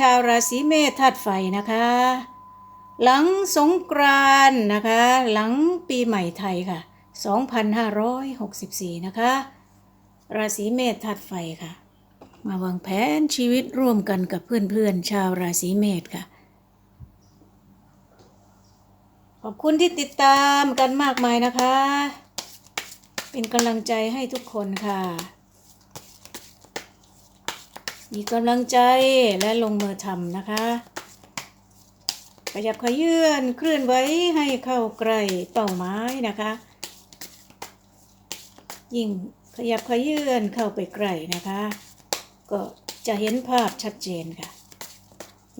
ชาวราศีเมษธาตุไฟนะคะ หลังสงกรานนะคะ หลังปีใหม่ไทยค่ะ 2564 นะคะ ราศีเมษธาตุไฟค่ะ มาวางแผนชีวิตร่วมกันกับเพื่อนๆ ชาวราศีเมษค่ะ ขอบคุณที่ติดตามกันมากมายนะคะ เป็นกำลังใจให้ทุกคนค่ะ มีกำลังใจและลงมือทำนะคะ ขยับขยื่นเคลื่อนไหวให้เข้าใกล้เป้าหมายนะคะ ยิ่งขยับขยื่นเข้าไปใกล้นะคะ ก็จะเห็นภาพชัดเจนค่ะ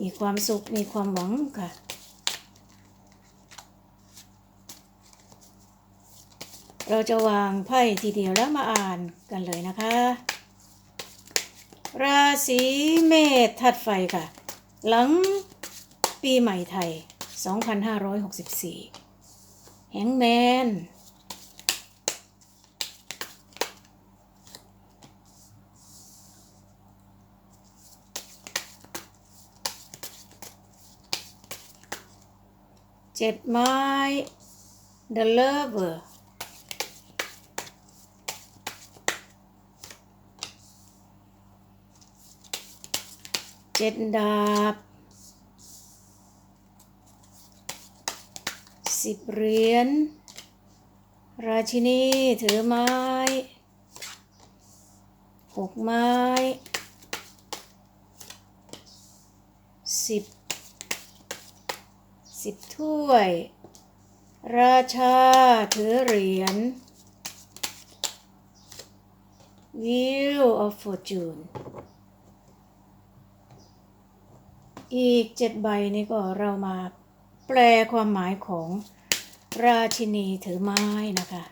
มีความสุขมีความหวังค่ะเราจะวางไพ่ทีเดียวแล้วมาอ่านกันเลยนะคะ ราศีเมษธาตุไฟค่ะ หลังปีใหม่ไทย 2564 แฮงแมน เจ็ดไม้ The Lover จ็ดดาบสิบเหรียญราชินีถือไม้หกไม้สิบสิบถ้วย ราชาถือเหรียญ Wheel of Fortune อีกเจ็ดใบนี้ก็เรามาแปลความหมายของราชินีถือไม้นะคะ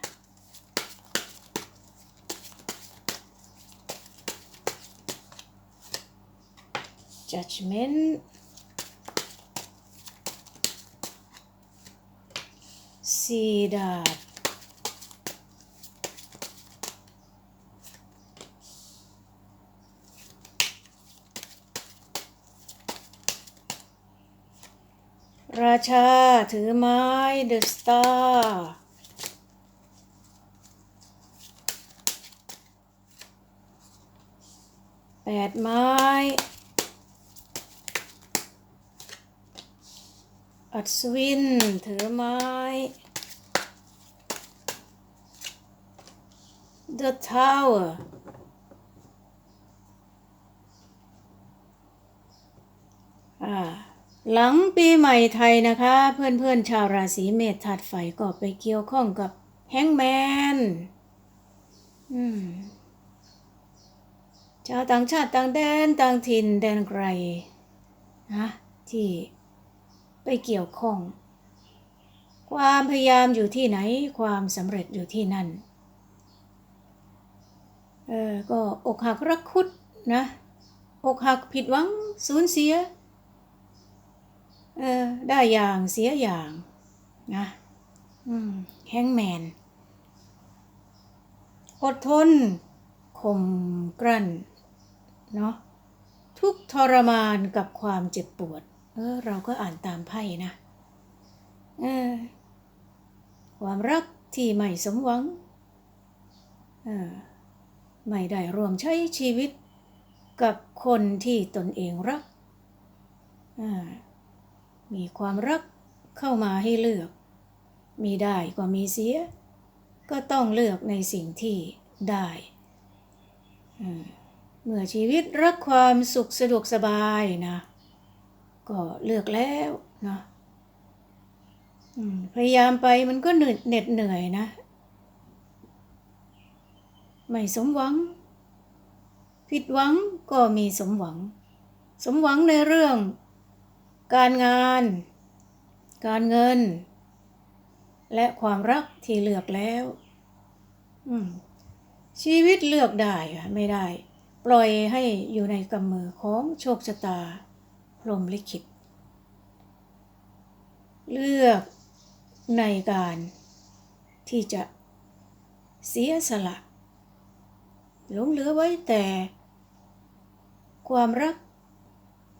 judgment สีดาบ ราชาถือไม้ The Star แปดไม้ อัศวิน ถือไม้ The Tower อ่า หลังปีใหม่ไทยนะคะ เพื่อนๆชาวราศีเมษธาตุไฟก็ไปเกี่ยวข้องกับแฮงแมนชาวต่างชาติต่างแดนต่างถิ่นแดนไกลนะที่ไปเกี่ยวข้อง ความพยายามอยู่ที่ไหนความสำเร็จอยู่ที่นั่นเออก็อกหักรักคุดนะ อกหักผิดหวังสูญเสีย เออ ได้อย่างเสียอย่างนะอืมแฮงแมน อดทนข่มกลั้น เนาะทุกทรมานกับความเจ็บปวด เออ เราก็อ่านตามไพ่นะ เออ ความรักที่ไม่สมหวัง เออ ไม่ได้ร่วมใช้ชีวิตกับคนที่ตนเองรัก อ่า มีความรักเข้ามาให้เลือก มีได้ก็มีเสีย ก็ต้องเลือกในสิ่งที่ได้ เมื่อชีวิตรักความสุขสะดวกสบายนะ ก็เลือกแล้วนะพยายามไปมันก็เหน็ดเหนื่อยนะ ไม่สมหวัง ผิดหวังก็มีสมหวัง สมหวังในเรื่อง การงาน การเงิน และความรักที่เลือกแล้วชีวิตเลือกได้ไม่ได้ ปล่อยให้อยู่ในกำมือของโชคชะตา พรหมลิขิต เลือกในการที่จะเสียสละ หลงเหลือไว้แต่ ความรัก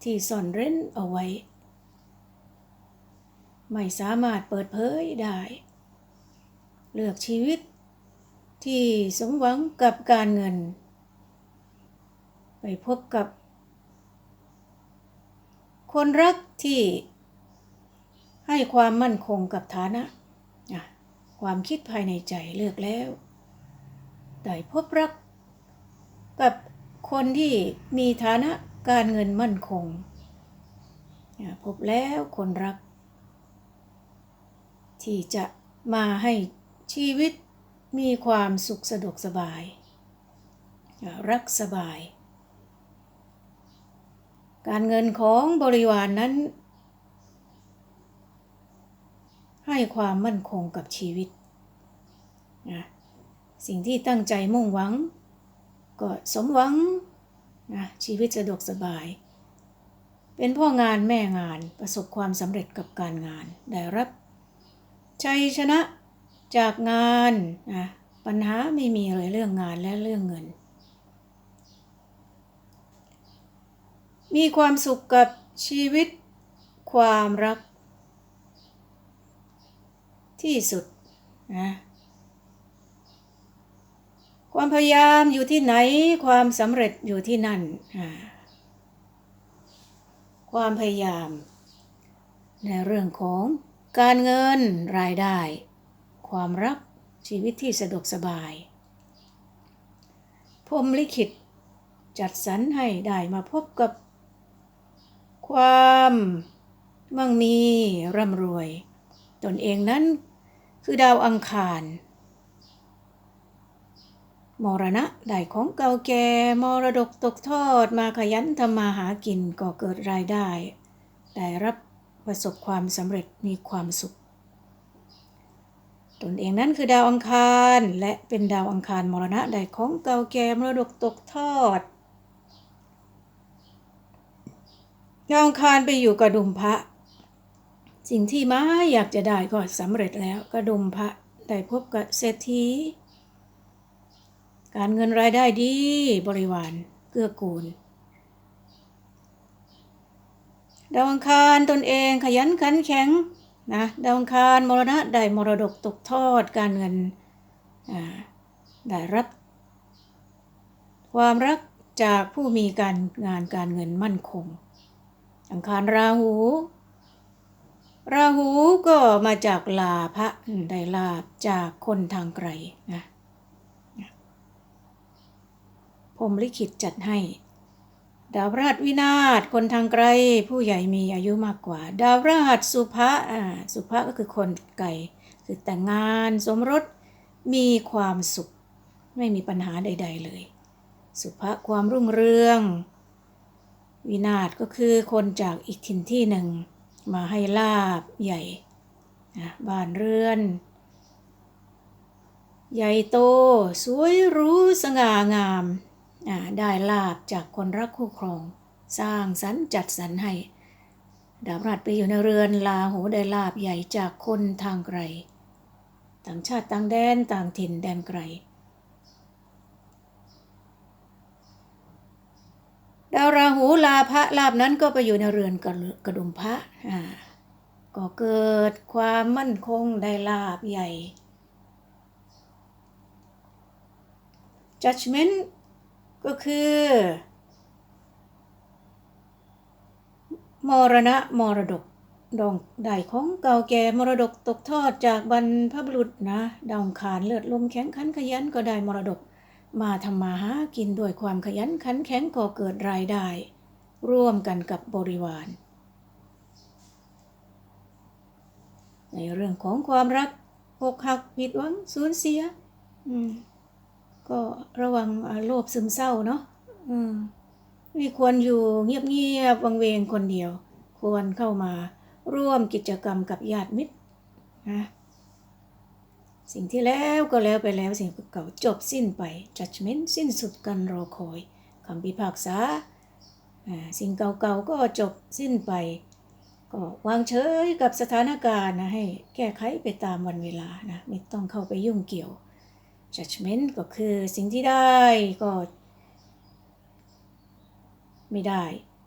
ที่ซ่อนเร้นเอาไว้ ไม่สามารถเปิดเผยได้ เลือกชีวิตที่สมหวังกับการเงิน ไปพบกับ คนรักที่ให้ความมั่นคงกับฐานะ ความคิดภายในใจเลือกแล้ว ได้พบรักกับคนที่มีฐานะการเงินมั่นคง พบแล้วคนรัก ที่จะมาให้ชีวิตมีความสุขสะดวกสบาย รักสบาย การเงินของบริวารนนั้น ให้ความมั่นคงกับชีวิตนะสิ่งที่ตั้งใจมุ่งหวัง ก็สมหวังนะชีวิตสะดวกสบาย เป็นพ่องานแม่งานประสบความสำเร็จกับการงานได้รับ ชัยชนะจากงานนะปัญหาไม่มีเลยเรื่องงานและเรื่องเงิน มีความสุขกับชีวิตความรัก ที่สุดนะความพยายามอยู่ที่ไหนความสำเร็จอยู่ที่นั่น ความพยายามในเรื่องของ การเงินรายได้ ความรักชีวิตที่สะดวกสบาย พรมลิขิต จัดสรรให้ได้มาพบกับ ความมั่งมีร่ำรวย ตนเองนั้นคือดาวอังคารมรณะได้ของเก่าแก่มรดกตกทอดมาขยันทำมาหากินก็เกิดรายได้ ได้รับ ประสบความสำเร็จมีความสุข ตนเองนั้นคือดาวอังคารและเป็นดาวอังคารมรณะได้ของเก่าแก่มรดกตกทอด ดาวอังคารไปอยู่กระดุมพระ สิ่งที่มาอยากจะได้ก็สำเร็จแล้วกระดุมพระได้พบกับเศรษฐีการเงินรายได้ดีบริวารเกื้อกูล ดาวอังคารตนเองขยันขันแข็งนะดาวอังคารมรณะได้มรดกตกทอดการเงินได้รับ ความรักจากผู้มีการงานการเงินมั่นคง อังคารราหู ราหูก็มาจากลาพระได้ลาบจากคนทางไกลนะพรมลิขิตจัดให้ ดาวราชวินาศคนทางไกล ผู้ใหญ่มีอายุมากกว่า ดาวราชสุภะอ่าสุภะก็คือคนไกลคือแต่งงานสมรสมีความสุข ไม่มีปัญหาใด ๆ เลย สุภะความรุ่งเรือง วินาศก็คือคนจากอีกถิ่นที่หนึ่ง มาให้ลาบใหญ่บ้านเรือน ใหญ่โต สวยรู้สง่างาม ได้ลาบจากคนรักคู่ครอง สร้างสรรจัดสรรให้ดาวราชไปอยู่ในเรือนลาหูได้ลาบใหญ่จากคนทางไกล ต่างชาติต่างแดนต่างถิ่นแดนไกล ดาวราหูลาพระลาบนั้นก็ไปอยู่ในเรือนกระดุมพระก็เกิดความมั่นคงได้ลาบใหญ่ judgment ก็คือ มรณะมรดกดองได้ของเก่าแก่มรดกตกทอดจากบรรพบุรุษนะดาวขานเลือดลมแข็งขันขยันก็ได้มรดก มาทำมาหากินด้วยความขยันขันแข็งก็เกิดรายได้ ร่วมกันกับบริวาร ในเรื่องของความรักอกหักผิดหวังสูญเสีย อืม ก็ระวังโรคซึมเศร้าเนาะไม่ควรอยู่เงียบๆวังเวงคนเดียว ควรเข้ามาร่วมกิจกรรมกับญาติมิตรนะสิ่งที่แล้วก็แล้วไปแล้วสิ่งเก่าจบสิ้นไป judgment สิ้นสุดกันรอคอยคำพิพากษา สิ่งเก่าๆก็จบสิ้นไป ก็วางเฉยกับสถานการณ์นะให้แก้ไขไปตามวันเวลานะไม่ต้องเข้าไปยุ่งเกี่ยว judgment ก็คือสิ่งที่ได้ก็ ไม่ได้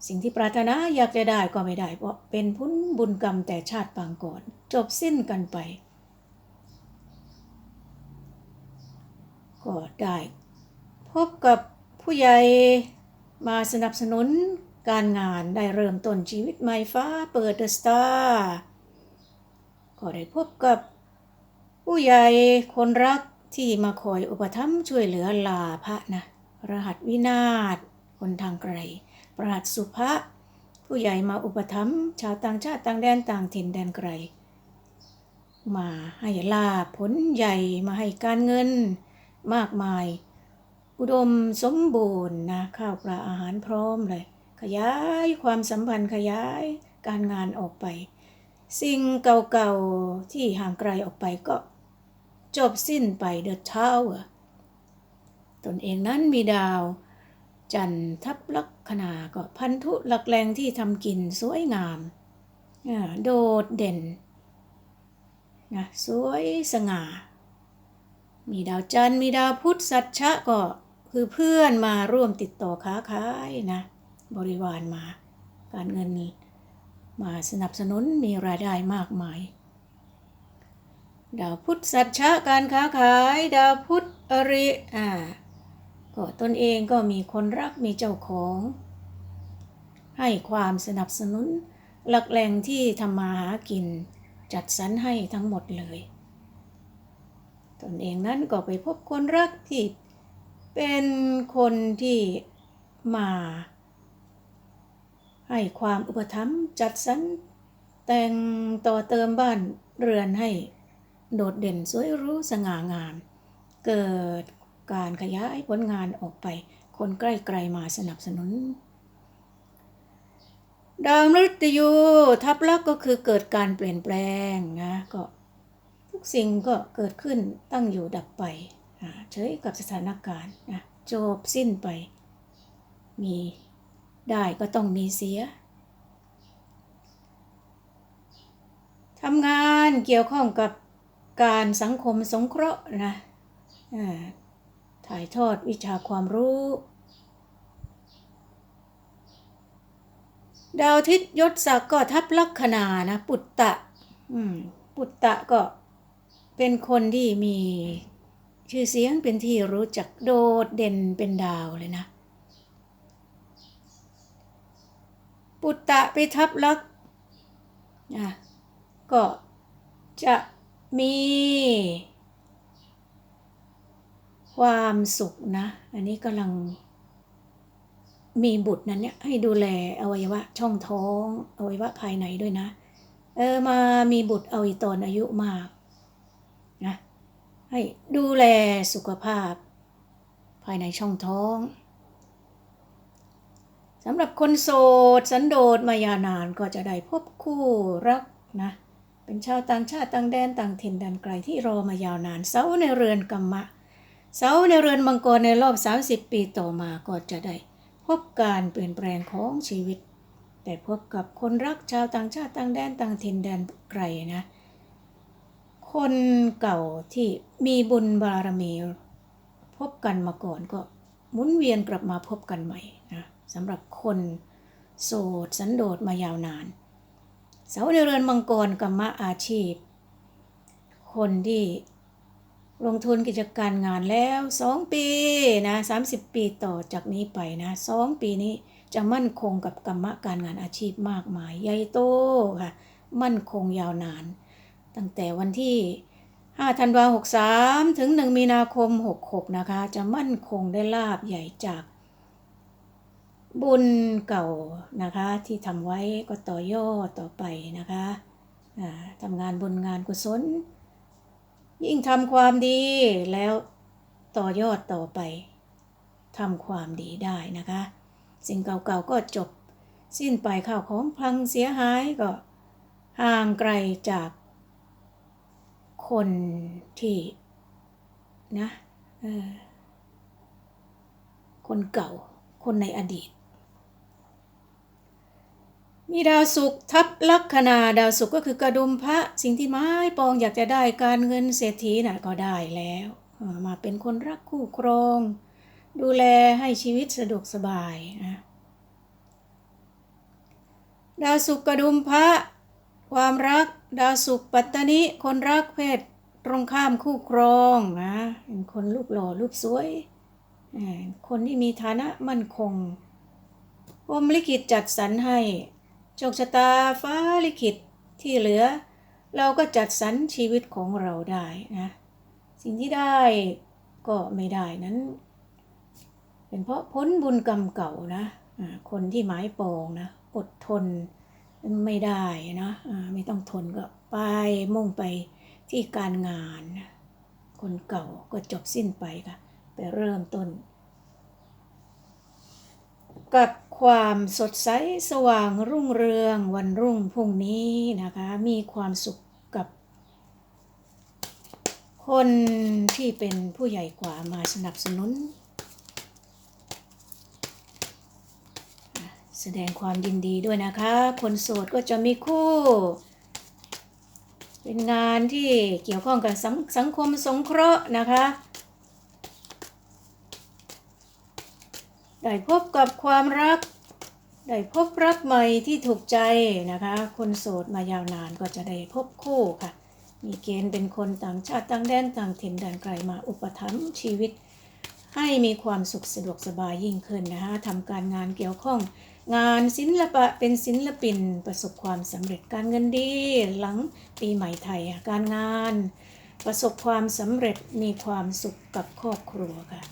สิ่งที่ปรารถนาอยากจะได้ก็ไม่ได้ เพราะเป็นพุ้นบุญกรรมแต่ชาติปางก่อน จบสิ้นกันไป ก็ได้ พบกับผู้ใหญ่มาสนับสนุนการงานได้เริ่มต้นชีวิตใหม่ฟ้าเปิดเดอะสตาร์ก็ได้พบกับผู้ใหญ่คนรัก ที่มาคอยอุปถัมภ์ช่วยเหลือลาพระนะ รหัสวินาศคนทางไกล ประหัสสุภะผู้ใหญ่มาอุปถัมภ์ชาวต่างชาติต่างแดนต่างถิ่นแดนไกล มาให้ลาผลใหญ่มาให้การเงินมากมาย อุดมสมบูรณ์นะข้าวปลาอาหารพร้อมเลย ขยายความสัมพันธ์ขยายการงานออกไป สิ่งเก่าๆที่ห่างไกลออกไปก็ จบสิ้นไปเดอะเท้าตนเองนั้นมีดาว จันทับลักษณาก็พันธุหลักแรงที่ทำกินสวยงามอ่าโดดเด่นนะสวยสง่า มีดาวจันทร์มีดาวพุธสัตชะก็คือเพื่อนมาร่วมติดต่อค้าขายนะ บริวารมา การเงินมาสนับสนุนมีรายได้มากมาย ดาวพุธสัตชะการค้าขาย ดาวพุธอริอ่าก็ตนเองก็มีคนรักมีเจ้าของ ให้ความสนับสนุน หลักแหล่งที่ทำมาหากิน จัดสรรให้ทั้งหมดเลย ตนเองนั้นก็ไปพบคนรักที่เป็นคนที่มา ให้ความอุปถัมภ์จัดสรรแต่งต่อเติมบ้านเรือนให้ โดดเด่นสวยรู้สง่างาม เกิดการขยายผลงานออกไป คนใกล้ไกลมาสนับสนุน ดาวมฤตยูทับลักก็คือเกิดการเปลี่ยนแปลงนะก็ทุกสิ่งก็เกิดขึ้นตั้งอยู่ดับไปเฉยกับสถานการณ์นะจบสิ้นไป มีได้ก็ต้องมีเสียทำงานเกี่ยวข้องกับ การสังคมสงเคราะห์นะถ่ายทอดวิชาความรู้ ดาวทิตยศศักดิ์ก็ทับลัคนานะปุตตะปุตตะก็เป็นคนที่มีชื่อเสียงเป็นที่รู้จักโดดเด่นเป็นดาวเลยนะ ปุตตะไปทับลักอะก็จะ มี ความสุขนะ อันนี้กำลัง มีบุตรนั้นเนี่ยให้ดูแลอวัยวะช่องท้องอวัยวะภายในด้วยนะ เออมามีบุตรเอาอีตอนอายุมากนะให้ดูแลสุขภาพ ภายในช่องท้องสำหรับคนโสดสันโดษมายาวนานก็จะได้พบคู่รักนะ เป็นชาวต่างชาติต่างแดนต่างถิ่นแดนไกลที่รอมายาวนาน เสาในเรือนกรรมะ เสาในเรือนมังกรในรอบ 30 ปีต่อมาก็จะได้ พบการเปลี่ยนแปลงของชีวิต แต่พบกับคนรักชาวต่างชาติต่างแดนต่างถิ่นแดนไกลนะ คนเก่าที่มีบุญบารมีพบกันมาก่อนก็หมุนเวียนกลับมาพบกันใหม่นะสำหรับคนโสดสันโดษมายาวนาน เสาในเรือนมังกรกรรมะอาชีพ คนที่ลงทุนกิจการงานแล้ว2ปีนะ30ปีต่อจากนี้ไปนะ2ปีนี้จะมั่นคงกับกรรมะการงานอาชีพมากมาย ใหญ่โตค่ะ มั่นคงยาวนาน ตั้งแต่วันที่5ธันวา63ถึง 1 มีนาคม 66 นะคะ จะมั่นคงได้ลาบใหญ่จาก บุญเก่านะคะที่ทำไว้ก็ต่อยอดต่อไปนะคะทำงานบุญงานกุศล ยิ่งทำความดีแล้วต่อยอดต่อไปทำความดีได้นะคะ สิ่งเก่าๆก็จบ สิ้นไปข้าวของพังเสียหายก็ห่างไกลจากคนที่นะคนเก่าคนในอดีต มีดาวศุกร์ทับลัคนาดาวศุกร์ก็คือกระดุมพระสิ่งที่ไม้ปองอยากจะได้การเงินเศรษฐีน่ะก็ได้แล้ว มาเป็นคนรักคู่ครอง ดูแลให้ชีวิตสะดวกสบายนะดาวศุกร์กระดุมพระ ความรักดาวศุกร์ปัตตานิคนรักเพศตรงข้ามคู่ครองนะเป็นคนรูปหล่อรูปสวย คนที่มีฐานะมั่นคงพรมลิขิตจัดสรรให้ โชคชะตาฟ้าลิขิตที่เหลือ เราก็จัดสรรชีวิตของเราได้นะ สิ่งที่ได้ก็ไม่ได้นั้น เป็นเพราะพ้นบุญกรรมเก่านะคนที่หมายปองนะอดทนไม่ได้นะไม่ต้องทนก็ไปมุ่งไปที่การงาน คนเก่าก็จบสิ้นไปค่ะ ไปเริ่มต้น กับความสดใสสว่างรุ่งเรืองวันรุ่งพรุ่งนี้นะคะ มีความสุขกับ คนที่เป็นผู้ใหญ่กว่ามาสนับสนุน แสดงความยินดีด้วยนะคะ คนโสดก็จะมีคู่เป็นงานที่เกี่ยวข้องกับสังสังคมสงเคราะห์นะคะ ได้พบกับความรัก ได้พบรักใหม่ที่ถูกใจนะคะ คนโสดมายาวนานก็จะได้พบคู่ค่ะ มีเกณฑ์เป็นคนต่างชาติต่างแดนต่างถิ่นแดนไกลมาอุปถัมภ์ชีวิต ให้มีความสุขสะดวกสบายยิ่งขึ้นนะคะทำการงานเกี่ยวข้อง งานศิลปะเป็นศิลปินประสบความสำเร็จการเงินดี หลังปีใหม่ไทยอะการงาน ประสบความสำเร็จมีความสุขกับครอบครัวค่ะ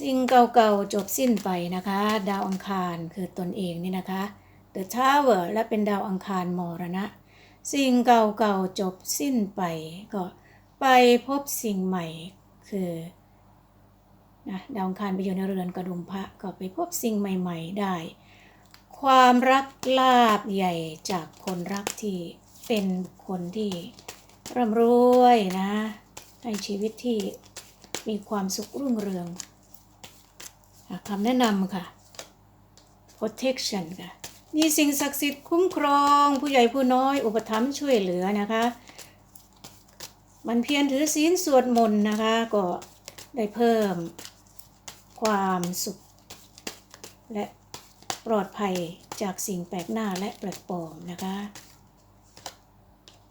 สิ่งเก่าๆจบสิ้นไปนะคะ ดาวอังคารคือตนเองนี่นะคะ The Tower และเป็นดาวอังคารมรณะ สิ่งเก่าๆจบสิ้นไปก็ไปพบสิ่งใหม่คือนะดาวอังคารไปอยู่ในเรือนกระดุมพระก็ไปพบสิ่งใหม่ ๆได้ ความรักลาบใหญ่จากคนรักที่เป็นคนที่ร่ำรวยนะให้ชีวิตที่มีความสุขรุ่งเรือง คำแนะนำค่ะ protection ค่ะ มีสิ่งศักดิ์สิทธิ์คุ้มครอง ผู้ใหญ่ผู้น้อย อุปถัมภ์ช่วยเหลือนะคะ มันเพียรถือศีลสวดมนต์นะคะ ก็ได้เพิ่มความสุข และปลอดภัยจากสิ่งแปลกหน้าและแปลกปลอมนะคะ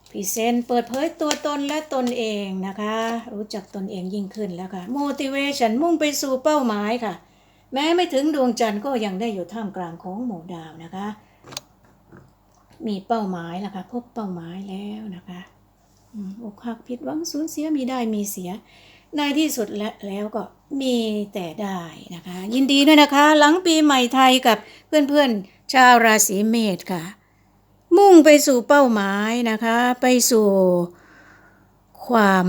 พรีเซนต์เปิดเผยตัวตนและตนเองนะคะ รู้จักตนเองยิ่งขึ้นแล้วค่ะ motivation มุ่งไปสู่เป้าหมายค่ะ แม้ไม่ถึงดวงจันทร์ก็ยังได้อยู่ท่ามกลางของหมู่ดาวนะคะ มีเป้าหมายแล้วค่ะพบเป้าหมายแล้วนะคะอกหักผิดหวังสูญเสียมีได้มีเสีย ในที่สุดแลแล้วก็มีแต่ได้นะคะ ยินดีด้วยนะคะ หลังปีใหม่ไทยกับเพื่อนๆชาวราศีเมษค่ะ มุ่งไปสู่เป้าหมายนะคะ ไปสู่ความ